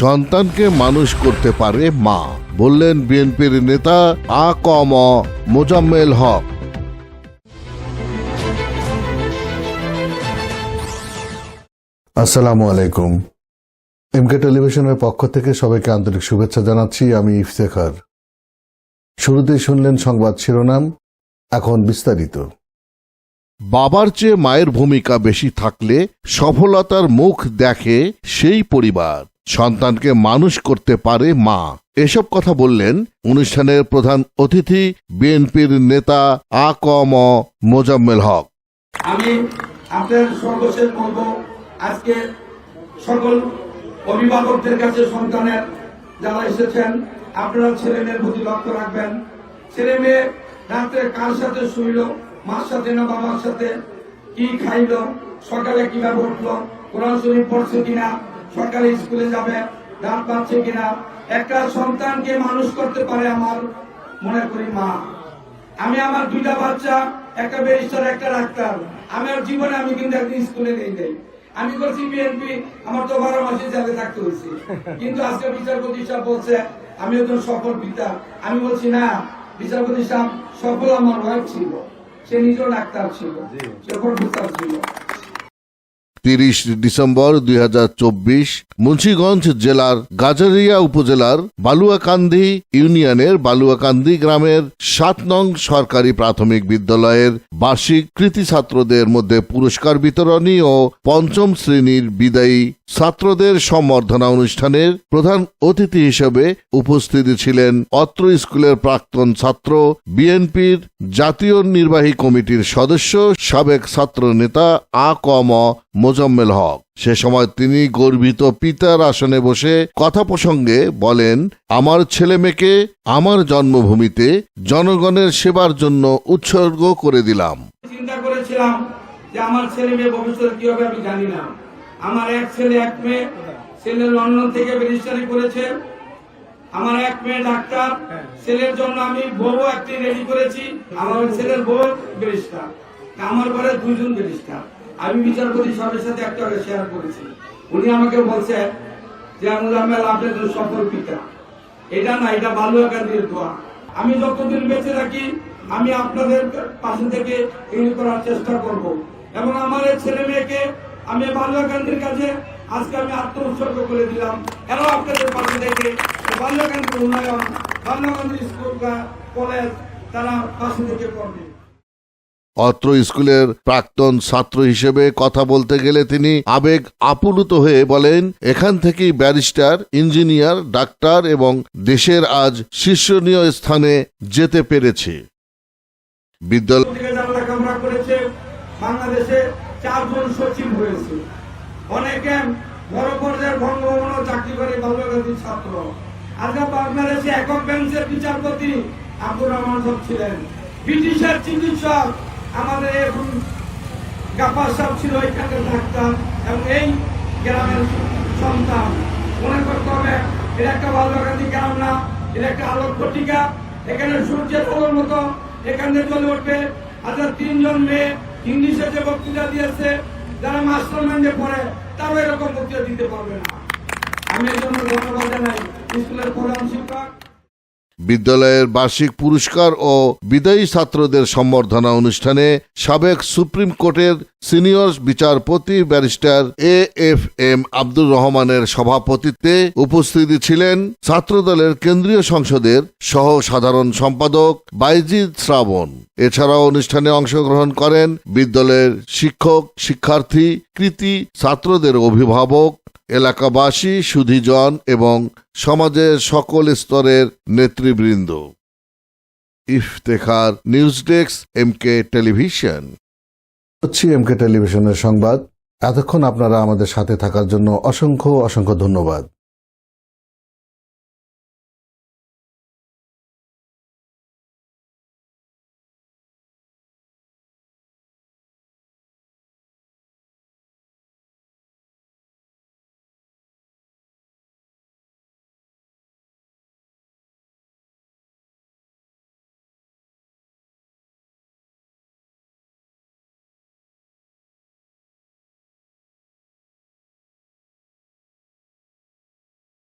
সন্তানকে মানুষ করতে পারে মা বললেন বিএনপির নেতা আ ক ম মোজাম্মেল হক। আসসালামু আলাইকুম। এমকে টেলিভিশনের পক্ষ থেকে সবাইকে আন্তরিক শুভেচ্ছা জানাচ্ছি আমি ইফতেখার। শুরুতেই শুনলেন সংবাদ শিরোনাম এখন বিস্তারিত। বাবার চেয়ে মায়ের ভূমিকা বেশি থাকলে সফলতার মুখ দেখে সেই পরিবার। সন্তানকে মানুষ করতে পারে মা। এসব কথা বললেন অনুষ্ঠানের প্রধান অতিথি বিএনপির নেতা আ ক ম মোজাম্মেল হক। আমি আপনার সর্বশেষ বলব, আজকে সকল অভিভাবকদের কাছে সন্তানের যারা এসেছেন, আপনারা ছেলে মেয়ের প্রতি লক্ষ্য রাখবেন। ছেলে মেয়ে রাত্রে কার সাথে শুইল, মার সাথে না বাবার সাথে, কি খাইলো, সকালে কীভাবে উঠল, কোরআন শরীফ পড়ছে কিনা সকালে স্কুলে যাবে দাঁত পাচ্ছে কিনা একটা সন্তানকে মানুষ করতে পারে আমার মনে করি মা। আমি আমার দুইটা বাচ্চা একটা ব্যারিস্টার একটা ডাক্তার। আমার জীবনে আমি কিন্তু একদিন স্কুলে নেই নেই। আমি করছি বিএনপি আমার তো বারো মাসে জেলে থাকতে হয়েছে। কিন্তু আজকে বিচারপতি সাহেব বলছে আমি একজন সফল পিতা আমি বলছি না বিচারপতি সাহেব সফল আমার ওয়াইফ ছিল। সে নিজেও ডাক্তার ছিল। সে প্রফেসর ছিল। তিরিশ ডিসেম্বর দুই হাজার চব্বিশ মুন্সীগঞ্জ জেলার গাজারিয়া উপজেলার বালুয়াকান্দি ইউনিয়নের বালুয়াকান্দি গ্রামের সাত নং সরকারি প্রাথমিক বিদ্যালয়ের বার্ষিক কৃতি ছাত্রদের মধ্যে পুরস্কার বিতরণী ও পঞ্চম শ্রেণির বিদায়ী ছাত্রদের সম্বর্ধনা অনুষ্ঠানের প্রধান অতিথি হিসেবে উপস্থিত ছিলেন অত্র স্কুলের প্রাক্তন ছাত্র, বিএনপির জাতীয় নির্বাহী কমিটির সদস্য, সাবেক ছাত্র নেতা আ ক ম মোজাম্মেল হক। সে সময় তিনি গর্বিত পিতার আসনে বসে কথা প্রসঙ্গে বলেন, আমার ছেলে মেয়েকে আমার জন্মভূমিতে জনগণের সেবার জন্য উৎসর্গ করে দিলাম। চিন্তা করেছিলাম যে আমার ছেলে মেয়ে ভবিষ্যতে কি হবে আমি জানি না। আমার এক ছেলে, এক মেয়ে। ছেলে লন্ডন থেকে ব্যারিস্টারি করেছে। আমার এক মেয়ে ডাক্তার। ছেলের জন্য আমি বউ একটি রেডি করেছি। আমার ছেলের বউ ব্যারিস্টার। আমার ঘরে দুজন ব্যারিস্টার। আমি বিচারপতি সবের সাথে একটা শেয়ার করেছি। উনি আমাকে বলছে যে মুজাম্মেল আপনি একজন সফল পিতা। এটা না, এটা বালুয়াকান্দির দোয়া আমি যতদিন বেঁচে থাকি, আমি আপনাদের পাশে থেকে এগুলি করার চেষ্টা করব। এবং আমার ছেলে মেয়েকে আমি বালুয়াকান্দির কাছে আজকে আমি আত্ম উৎসর্গ করে দিলাম। এরাও আপনাদের পাশে থেকে বালুয়াকান্দির উন্নয়ন বালুয়াকান্দির স্কুল কলেজ তারা পাশে থেকে করবে। অত্র স্কুলের প্রাক্তন ছাত্র হিসেবে কথা বলতে গেলে তিনি আবেগ আপ্লুত হয়ে বলেন এখান থেকেই ব্যারিস্টার ইঞ্জিনিয়ার ডাক্তার এবং দেশের আজ শীর্ষণীয় স্থানে যেতে পেরেছে। বিদ্যালয় বাংলাদেশে চারজন সচিব হয়েছে। অনেকে বড় পর্যায়ের বঙ্গভবন চাকরি করে বাল্যগান্ধীর ছাত্র। আজকে বাংলাদেশে একক বেঞ্চের বিচারপতি আব্দুর রহমান সাহেব ছিলেন। ব্রিটিশের চিকিৎসক আমাদের এখন গাফার সাহেব ছিল এখানকার ডাক্তার এবং এই গ্রামের সন্তান। মনে করতে হবে এটা একটা বাল্যগান্ধী গ্রাম না এটা একটা আলোক পটিকা এখানে সূর্যের আলোর মতো এখানে চলে উঠবে। আচ্ছা তিনজন মেয়ে ইংলিশে যে বক্তৃতা দিয়েছে, যারা মাস্টার মাইন্ডে পড়ে, তারও এরকম বক্তৃতা দিতে পারবে না। আমি এই জন্য ধন্যবাদ জানাই স্কুলের প্রধান শিক্ষক বিদ্যালয়ের বার্ষিক পুরস্কার ও বিদায়ী ছাত্রদের সম্বর্ধনা অনুষ্ঠানে সাবেক সুপ্রিম কোর্টের সিনিয়র বিচারপতি barrister A F M Abdur রহমানের সভাপতিত্বে উপস্থিত ছিলেন ছাত্রদলের কেন্দ্রীয় সংসদের সহ সাধারণ সম্পাদক বাইজিদ শ্রাবণ। এছাড়াও অনুষ্ঠানে অংশগ্রহণ করেন বিদ্যালয়ের শিক্ষক, শিক্ষার্থী, কৃতি, ছাত্রদের অভিভাবক এলাকাবাসী, সুধীজন এবং সমাজের সকল স্তরের নেতৃবৃন্দ। Iftekhar news desk M K television. হচ্ছে এমকে টেলিভিশনের সংবাদ। এতক্ষণ আপনারা আমাদের সাথে থাকার জন্য অসংখ্য অসংখ্য ধন্যবাদ।